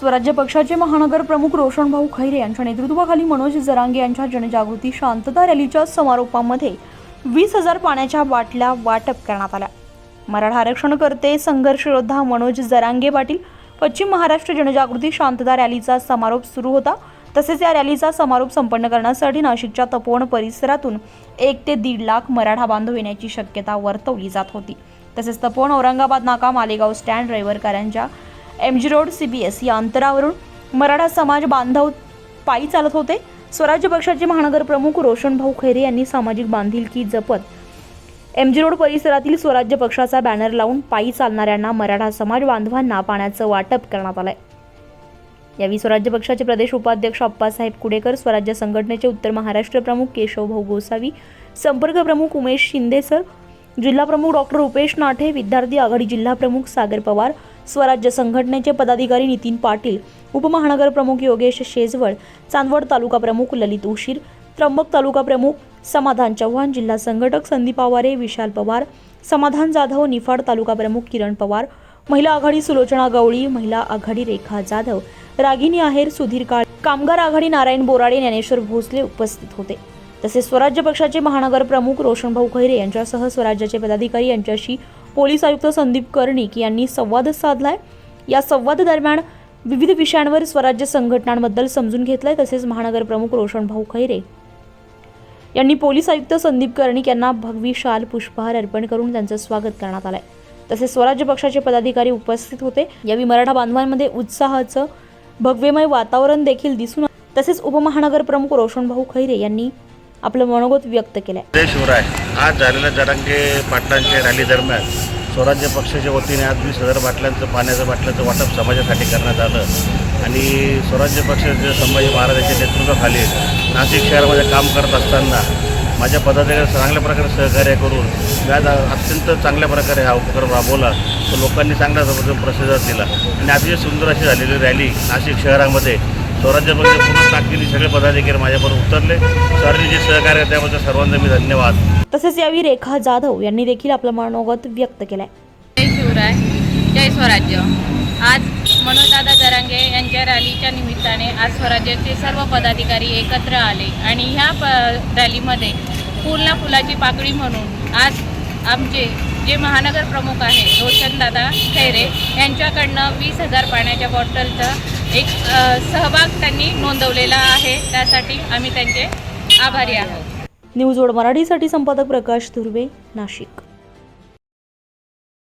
स्वराज्य पक्षाचे महानगर प्रमुख रोशनभाऊ खैरे यांच्या नेतृत्वाखाली मनोज जरांगे यांच्या जनजागृती शांतता रॅलीच्या समारोपामध्ये वीस हजार पाण्याच्या बाटल्या वाटप करण्यात आल्या. मराठा आरक्षणकर्ते संघर्ष योद्धा मनोज जरांगे पाटील पश्चिम महाराष्ट्र जनजागृती शांतता रॅलीचा समारोप सुरू होता. तसेच या रॅलीचा समारोप संपन्न करण्यासाठी नाशिकच्या तपोवन परिसरातून एक ते दीड लाख मराठा बांधव येण्याची शक्यता वर्तवली जात होती. तसेच तपोवन औरंगाबाद नाका Malegaon stand रविवारकरांच्या M G road C B S या अंतरावरून मराठा समाज बांधव पायी चालत होते. स्वराज्य पक्षाचे महानगर प्रमुख रोशनभाऊ खैरे यांनी सामाजिक बांधिलकी जपत एम जी रोड परिसरातील स्वराज्य पक्षाचा बॅनर लावून पायी चालणाऱ्यांना मराठा समाज बांधवांना पाण्याचं वाटप करण्यात आलंय. यावेळी स्वराज्य पक्षाचे प्रदेश उपाध्यक्ष अप्पासाहेब कुडेकर स्वराज्य संघटनेचे उत्तर महाराष्ट्र प्रमुख केशवभाऊ गोसावी संपर्क प्रमुख उमेश शिंदे सर जिल्हा प्रमुख डॉक्टर रुपेश नाठे विद्यार्थी आघाडी जिल्हा प्रमुख सागर पवार स्वराज्य संघटनेचे पदाधिकारी नितीन पाटील उपमहानगर प्रमुख योगेश शेजवळ चांदवड तालुका प्रमुख ललित उशीर त्र्यंबक तालुका प्रमुख समाधान चव्हाण जिल्हा संघटक संदीप आवारे विशाल पवार समाधान जाधव निफाड तालुका प्रमुख किरण पवार महिला आघाडी सुलोचना गवळी महिला आघाडी रेखा जाधव रागिनी आहेर सुधीर काळ कामगार आघाडी नारायण बोराडे ज्ञानेश्वर भोसले उपस्थित होते. तसेच स्वराज्य पक्षाचे महानगर प्रमुख रोशनभाऊ खैरे यांच्यासह स्वराज्याचे पदाधिकारी यांच्याशी पोलीस आयुक्त संदीप कर्णिक यांनी संवाद साधलाय. या संवाद दरम्यान विविध विषयांवर स्वराज्य संघटनांबद्दल समजून घेतलंय तसेच महानगर प्रमुख रोशनभाऊ खैरे यांनी पोलीस आयुक्त संदीप कर्णिक यांना भगवी शाल पुष्पहार अर्पण करून त्यांचं स्वागत करण्यात आलंय. तसेच स्वराज्य पक्षाचे पदाधिकारी उपस्थित होते. यावेळी मराठा बांधवांमध्ये उत्साहाचं भगवेमय वातावरण देखील दिसून तसेच उपमहानगर प्रमुख रोशनभाऊ खैरे यांनी आपलं मनोगत व्यक्त केलंय. आज झालेल्या जरांगे पाटलांच्या रॅली दरम्यान स्वराज्य पक्षाच्या वतीने आज वीस हजार बाटल्यांचं पाण्याचं बाटल्याचं वाटप समाजासाठी करण्यात आलं. आणि स्वराज्य पक्षाचे संभाजी महाराजांच्या नेतृत्वाखाली नाशिक शहरामध्ये काम करत असताना माझ्या पदाधिकारी चांगल्या प्रकारे सहकार्य करून मी आज अत्यंत चांगल्या प्रकारे हा उपक्रम राबवला. तो लोकांनी चांगल्या प्रतिसाद दिला आणि अतिशय सुंदर अशी झालेली रॅली नाशिक शहरामध्ये स्वराज्य पक्ष पूर्ण ताकदीने सगळे पदाधिकारी माझ्याबरोबर उतरले. सरांनी जे सहकार्य त्याबद्दल सर्वांचे मी धन्यवाद. तसेच यावेळी रेखा जाधव यांनी देखील आपलं मनोगत व्यक्त केलंय. जय शिवराय जय स्वराज्य. आज मनोजदादा जरांगे यांच्या रॅलीच्या निमित्ताने आज स्वराज्याचे सर्व पदाधिकारी एकत्र आले आणि ह्या प रॅलीमध्ये फुलना फुलाची पाकळी म्हणून आज आमचे जे महानगर प्रमुख आहे रोशनदादा खैरे यांच्याकडनं वीस हजार पाण्याच्या बॉटलचा एक सहभाग त्यांनी नोंदवलेला आहे. त्यासाठी आम्ही त्यांचे आभारी आहोत. न्यूज ओड मराठीसाठी संपादक प्रकाश धुर्वे नाशिक.